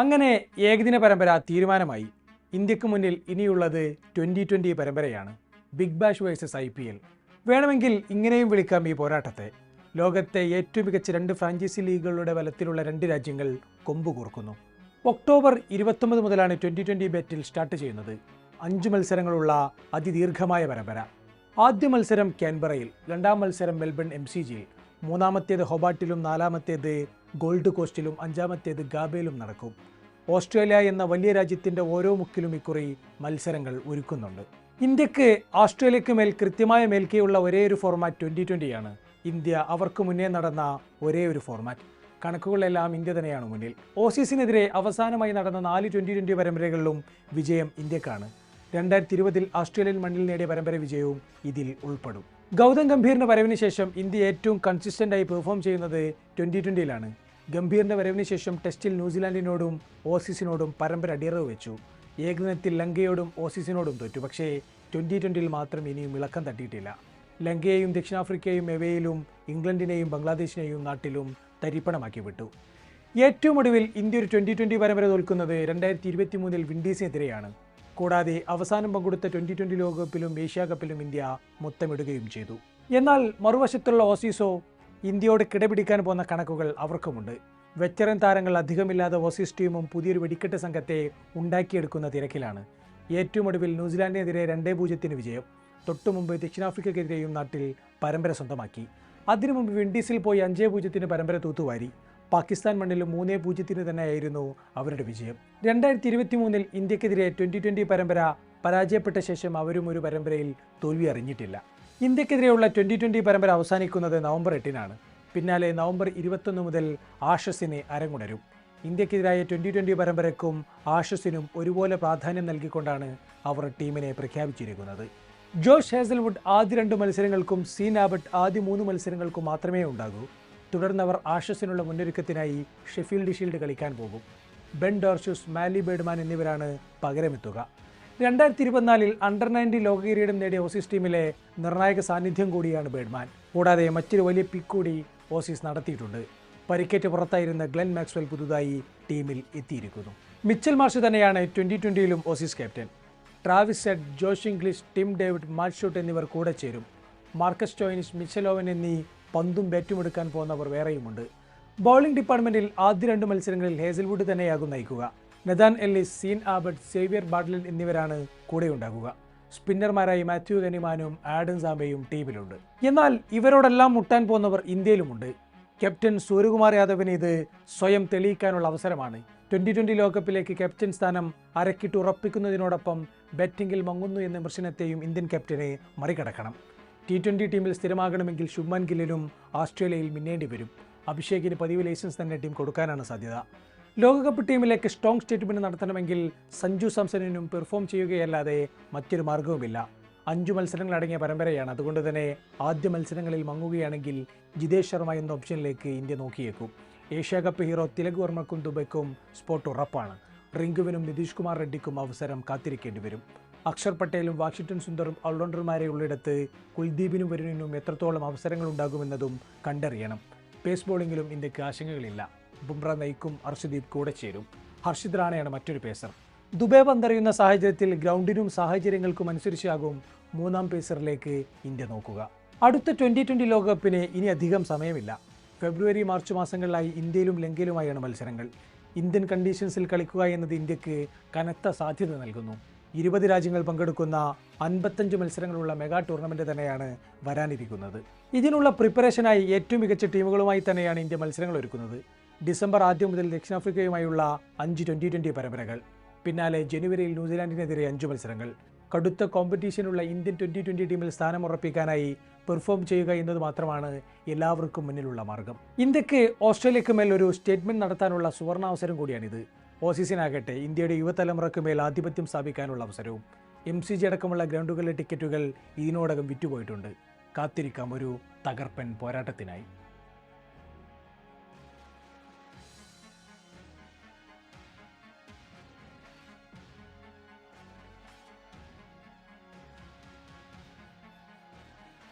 അങ്ങനെ ഏകദിന പരമ്പര തീരുമാനമായി ഇന്ത്യയ്ക്ക് മുന്നിൽ ഇനിയുള്ളത് twenty twenty പരമ്പരയാണ്. Big Bash versus I P L. വേണമെങ്കിൽ ഇങ്ങനെയും വിളിക്കാം ഈ പോരാട്ടത്തെ. ലോകത്തെ ഏറ്റവും മികച്ച രണ്ട് ഫ്രാഞ്ചൈസി ലീഗുകളുടെ ബലത്തിലുള്ള രണ്ട് രാജ്യങ്ങൾ കൊമ്പ് കൂർക്കുന്നു. ഒക്ടോബർ ഇരുപത്തൊമ്പത് മുതലാണ് ട്വന്റി ട്വന്റി ബാറ്റിൽ സ്റ്റാർട്ട് ചെയ്യുന്നത്. അഞ്ച് മത്സരങ്ങളുള്ള അതിദീർഘമായ പരമ്പര. ആദ്യ മത്സരം കാൻബറയിൽ രണ്ടാം മത്സരം മെൽബൺ എം സി ജിയിൽ മൂന്നാമത്തേത് ഹൊബാട്ടിലും നാലാമത്തേത് ഗോൾഡ് കോസ്റ്റിലും അഞ്ചാമത്തേത് ഗാബയിലും നടക്കും. ഓസ്ട്രേലിയ എന്ന വലിയ രാജ്യത്തിന്റെ ഓരോ മുക്കിലും ഇക്കുറി മത്സരങ്ങൾ ഒരുക്കുന്നുണ്ട്. ഇന്ത്യയ്ക്ക് ഓസ്ട്രേലിയക്ക് മേൽ കൃത്യമായ മേൽക്കെയുള്ള ഒരേ ഒരു ഫോർമാറ്റ് ട്വന്റി ട്വന്റിയാണ് ഇന്ത്യ അവർക്ക് മുന്നേ നടന്ന ഒരേ ഒരു ഫോർമാറ്റ് കണക്കുകളെല്ലാം ഇന്ത്യ തന്നെയാണ് മുന്നിൽ. ഓസീസിനെതിരെ അവസാനമായി നടന്ന നാല് ട്വന്റി ട്വന്റി പരമ്പരകളിലും വിജയം ഇന്ത്യക്കാണ്. രണ്ടായിരത്തി ഇരുപതിൽ ഓസ്ട്രേലിയൻ മണ്ണിൽ നേടിയ പരമ്പര വിജയവും ഇതിൽ ഉൾപ്പെടും. ഗൗതം ഗംഭീറിന്റെ വരവിന് ശേഷം ഇന്ത്യ ഏറ്റവും കൺസിസ്റ്റന്റായി പെർഫോം ചെയ്യുന്നത് ട്വന്റി ട്വന്റിയിലാണ് ഗംഭീറിന്റെ വരവിന് ശേഷം ടെസ്റ്റിൽ ന്യൂസിലാൻഡിനോടും ഓസീസിനോടും പരമ്പര അടിയറവ് വെച്ചു. ഏകദിനത്തിൽ ലങ്കയോടും ഓസീസിനോടും തോറ്റു. പക്ഷേ ട്വന്റി ട്വന്റിയിൽ മാത്രം ഇനിയും ഇളക്കം തട്ടിയിട്ടില്ല. ലങ്കയെയും ദക്ഷിണാഫ്രിക്കയും എവയിലും ഇംഗ്ലണ്ടിനെയും ബംഗ്ലാദേശിനെയും നാട്ടിലും തരിപ്പണമാക്കി വിട്ടു. ഏറ്റവും ഒടുവിൽ ഇന്ത്യ ഒരു ട്വന്റി ട്വന്റി പരമ്പര തോൽക്കുന്നത് രണ്ടായിരത്തി ഇരുപത്തി മൂന്നിൽ വിൻഡീസിനെതിരെയാണ്. കൂടാതെ അവസാനം പങ്കെടുത്ത ട്വന്റി ട്വന്റി ലോകകപ്പിലും ഏഷ്യാകപ്പിലും ഇന്ത്യ മുത്തമിടുകയും ചെയ്തു. എന്നാൽ മറുവശത്തുള്ള ഓസീസോ ഇന്ത്യയോട് കിടപിടിക്കാൻ പോകുന്ന കണക്കുകൾ അവർക്കുമുണ്ട്. വെറ്ററൻ താരങ്ങൾ അധികമില്ലാതെ ഓസീസ് ടീമും പുതിയൊരു വെടിക്കെട്ട് സംഘത്തെ ഉണ്ടാക്കിയെടുക്കുന്ന തിരക്കിലാണ്. ഏറ്റവും ഒടുവിൽ ന്യൂസിലാൻഡിനെതിരെ രണ്ടേ പൂജ്യത്തിന് വിജയം. തൊട്ടു മുമ്പ് ദക്ഷിണാഫ്രിക്കയ്ക്കെതിരെയും നാട്ടിൽ പരമ്പര സ്വന്തമാക്കി. അതിനു മുമ്പ് വിൻഡീസിൽ പോയി അഞ്ചേ പൂജ്യത്തിന് പരമ്പര തൂത്തുവാരി. പാകിസ്ഥാൻ മണ്ണിൽ മൂന്നേ പൂജ്യത്തിന് തന്നെയായിരുന്നു അവരുടെ വിജയം. രണ്ടായിരത്തി ഇരുപത്തി മൂന്നിൽ ഇന്ത്യക്കെതിരെ ട്വന്റി ട്വന്റി പരമ്പര പരാജയപ്പെട്ട ശേഷം അവരും ഒരു പരമ്പരയിൽ തോൽവി അറിഞ്ഞിട്ടില്ല. ഇന്ത്യക്കെതിരെയുള്ള ട്വന്റി ട്വന്റി പരമ്പര അവസാനിക്കുന്നത് നവംബർ എട്ടിനാണ്. പിന്നാലെ നവംബർ ഇരുപത്തൊന്ന് മുതൽ ആഷസിനെ അരങ്ങുണരും. ഇന്ത്യക്കെതിരായ ട്വന്റി ട്വന്റി പരമ്പരയ്ക്കും ആഷസിനും ഒരുപോലെ പ്രാധാന്യം നൽകിക്കൊണ്ടാണ് അവർ ടീമിനെ പ്രഖ്യാപിച്ചിരിക്കുന്നത്. ജോഷ് ഹേസൽവുഡ് ആദ്യ രണ്ട് മത്സരങ്ങൾക്കും സീൻ ആബട്ട് ആദ്യ മൂന്ന് മത്സരങ്ങൾക്കും മാത്രമേ ഉണ്ടാകൂ. തുടർന്ന് അവർ ആഷസിനുള്ള മുന്നൊരുക്കത്തിനായി ഷെഫീൽഡ് ഷീൽഡ് കളിക്കാൻ പോകും. ബെൻ ഡോർഷൂസ് മാലി ബേഡ്മാൻ എന്നിവരാണ് പകരമെത്തുക. രണ്ടായിരത്തി ഇരുപത്തിനാലിൽ അണ്ടർ നയന്റി ലോക കിരീടം നേടിയ ഓസീസ് ടീമിലെ നിർണായക സാന്നിധ്യം കൂടിയാണ് ബേഡ്മാൻ. കൂടാതെ മറ്റൊരു വലിയ പിക്ക് കൂടി ഓസീസ് നടത്തിയിട്ടുണ്ട്. പരിക്കേറ്റ് പുറത്തായിരുന്ന ഗ്ലെൻ മാക്സ്വെൽ പുതുതായി ടീമിൽ എത്തിയിരിക്കുന്നു. മിച്ചൽ മാർഷ് തന്നെയാണ് ട്വന്റി ട്വന്റിയിലും ഓസീസ് ക്യാപ്റ്റൻ. ട്രാവിസ് സെഡ് ജോഷ് ഇംഗ്ലീഷ് ടിം ഡേവിഡ് മാർഷൂട്ട് എന്നിവർ കൂടെ ചേരും. മാർക്കസ് ടോയിനിസ് മിച്ചലോവൻ എന്നീ പന്തും ബാറ്റും എടുക്കാൻ പോകുന്നവർ വേറെയുമുണ്ട്. ബൗളിംഗ് ഡിപ്പാർട്ട്മെന്റിൽ ആദ്യ രണ്ട് മത്സരങ്ങളിൽ ഹേസൽവുഡ് തന്നെയാകും നയിക്കുക. Nathan Ellis Sean Abbott Xavier Bartlett എന്നിവരാണ് കൂടെയുണ്ടാകുക. സ്പിന്നർമാരായി മാത്യു ഗനിമാനും ആഡൻ സാംബയും ടീമിലുണ്ട്. എന്നാൽ ഇവരോടെല്ലാം മുട്ടാൻ പോകുന്നവർ ഇന്ത്യയിലുമുണ്ട്. ക്യാപ്റ്റൻ സൂര്യകുമാർ യാദവിന് ഇത് സ്വയം തെളിയിക്കാനുള്ള അവസരമാണ്. ട്വന്റി ട്വന്റി ലോകകപ്പിലേക്ക് ക്യാപ്റ്റൻ സ്ഥാനം അരക്കിട്ട് ഉറപ്പിക്കുന്നതിനോടൊപ്പം ബാറ്റിംഗിൽ മങ്ങുന്നു എന്ന വിമർശനത്തെയും ഇന്ത്യൻ ക്യാപ്റ്റനെ മറികടക്കണം. ടി ട്വന്റി ടീമിൽ സ്ഥിരമാകണമെങ്കിൽ ശുഭ്മാൻ ഗില്ലിനും ഓസ്ട്രേലിയയിൽ മിന്നേണ്ടി വരും. അഭിഷേകിന് പതിവ് ലൈസൻസ് തന്നെ ടീം കൊടുക്കാനാണ് സാധ്യത. ലോകകപ്പ് ടീമിലേക്ക് സ്ട്രോങ് സ്റ്റേറ്റ്മെന്റ് നടത്തണമെങ്കിൽ സഞ്ജു സാംസണിനും പെർഫോം ചെയ്യുകയല്ലാതെ മറ്റൊരു മാർഗവുമില്ല അഞ്ചു മത്സരങ്ങൾ അടങ്ങിയ പരമ്പരയാണ്. അതുകൊണ്ട് തന്നെ ആദ്യ മത്സരങ്ങളിൽ മങ്ങുകയാണെങ്കിൽ ജിതേഷ് ശർമ്മ എന്ന ഓപ്ഷനിലേക്ക് ഇന്ത്യ നോക്കിയേക്കും. ഏഷ്യ കപ്പ് ഹീറോ തിലക് വർമ്മക്കും ദുബൈക്കും സ്പോട്ട് ഉറപ്പാണ്. റിങ്കുവിനും നിതീഷ് കുമാർ റെഡ്ഡിക്കും അവസരം കാത്തിരിക്കേണ്ടി വരും. അക്ഷർ പട്ടേലും വാഷിംഗ്ടൺ സുന്ദറും ഓൾറൗണ്ടർമാരെ ഉള്ളിടത്ത് കുൽദീപിനും വരുണിനും എത്രത്തോളം അവസരങ്ങൾ ഉണ്ടാകുമെന്നതും കണ്ടറിയണം. പേസ് ബോളിങ്ങിലും ഇന്ത്യയ്ക്ക് ആശങ്കകളില്ല. ബുംറ നയിക്കും ഹർഷദീപ് കൂടെ ചേരും. ഹർഷിത് റാണയാണ് മറ്റൊരു പേസർ ദുബൈ പന്തറിയുന്ന സാഹചര്യത്തിൽ ഗ്രൗണ്ടിനും സാഹചര്യങ്ങൾക്കും അനുസരിച്ചാകും മൂന്നാം പേസറിലേക്ക് ഇന്ത്യ നോക്കുക. അടുത്ത ട്വന്റി ട്വന്റി ലോകകപ്പിന് ഇനി അധികം സമയമില്ല. ഫെബ്രുവരി മാർച്ച് മാസങ്ങളിലായി ഇന്ത്യയിലും ലങ്കയിലുമായാണ് മത്സരങ്ങൾ. ഇന്ത്യൻ കണ്ടീഷൻസിൽ കളിക്കുക എന്നത് ഇന്ത്യയ്ക്ക് കനത്ത സാധ്യത നൽകുന്നു. ഇരുപത് രാജ്യങ്ങൾ പങ്കെടുക്കുന്ന അൻപത്തഞ്ച് മത്സരങ്ങളുള്ള മെഗാ ടൂർണമെന്റ് തന്നെയാണ് വരാനിരിക്കുന്നത്. ഇതിനുള്ള പ്രിപ്പറേഷനായി ഏറ്റവും മികച്ച ടീമുകളുമായി തന്നെയാണ് ഇന്ത്യ മത്സരങ്ങൾ ഒരുക്കുന്നത്. ഡിസംബർ ആദ്യം മുതൽ ദക്ഷിണാഫ്രിക്കയുമായുള്ള അഞ്ച് ട്വന്റി ട്വന്റി പരമ്പരകൾ പിന്നാലെ ജനുവരിയിൽ ന്യൂസിലാൻഡിനെതിരെ അഞ്ച് മത്സരങ്ങൾ. കടുത്ത കോമ്പറ്റീഷനുള്ള ഇന്ത്യൻ ട്വന്റി ട്വന്റി ടീമിൽ സ്ഥാനം ഉറപ്പിക്കാനായി പെർഫോം ചെയ്യുക എന്നത് മാത്രമാണ് എല്ലാവർക്കും മുന്നിലുള്ള മാർഗം. ഇന്ത്യയ്ക്ക് ഓസ്ട്രേലിയക്ക് മേൽ ഒരു സ്റ്റേറ്റ്മെന്റ് നടത്താനുള്ള സുവർണാവസരം കൂടിയാണിത്. ഓസീസിനാകട്ടെ ഇന്ത്യയുടെ യുവതലമുറയ്ക്ക് മേൽ ആധിപത്യം സ്ഥാപിക്കാനുള്ള അവസരവും. എം സി ജി അടക്കമുള്ള ഗ്രൗണ്ടുകളിലെ ടിക്കറ്റുകൾ ഇതിനോടകം വിറ്റുപോയിട്ടുണ്ട്. കാത്തിരിക്കാം ഒരു തകർപ്പൻ പോരാട്ടത്തിനായി.